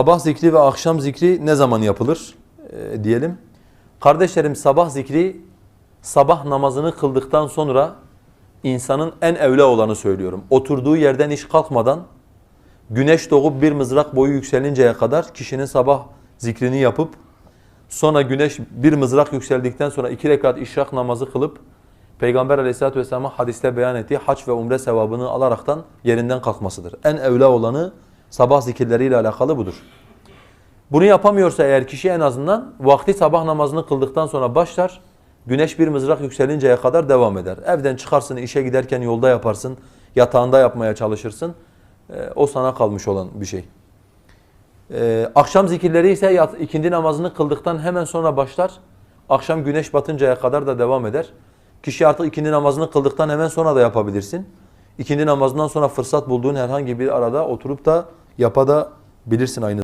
Sabah zikri ve akşam zikri ne zaman yapılır Ee, diyelim. Kardeşlerim sabah zikri sabah namazını kıldıktan sonra insanın en evla olanı söylüyorum. Oturduğu yerden hiç kalkmadan güneş doğup bir mızrak boyu yükselinceye kadar kişinin sabah zikrini yapıp sonra güneş bir mızrak yükseldikten sonra iki rekat işrak namazı kılıp Peygamber aleyhissalatü vesselam'a hadiste beyan ettiği hac ve umre sevabını alaraktan yerinden kalkmasıdır. En evla olanı sabah zikirleriyle alakalı budur. Bunu yapamıyorsa eğer kişi en azından vakti sabah namazını kıldıktan sonra başlar, güneş bir mızrak yükselinceye kadar devam eder. Evden çıkarsın, işe giderken yolda yaparsın, yatağında yapmaya çalışırsın. Ee, o sana kalmış olan bir şey. Ee, akşam zikirleri ise yat, ikindi namazını kıldıktan hemen sonra başlar. Akşam güneş batıncaya kadar da devam eder. Kişi artık ikindi namazını kıldıktan hemen sonra da yapabilirsin. İkindi namazından sonra fırsat bulduğun herhangi bir arada oturup da yapabilirsin aynı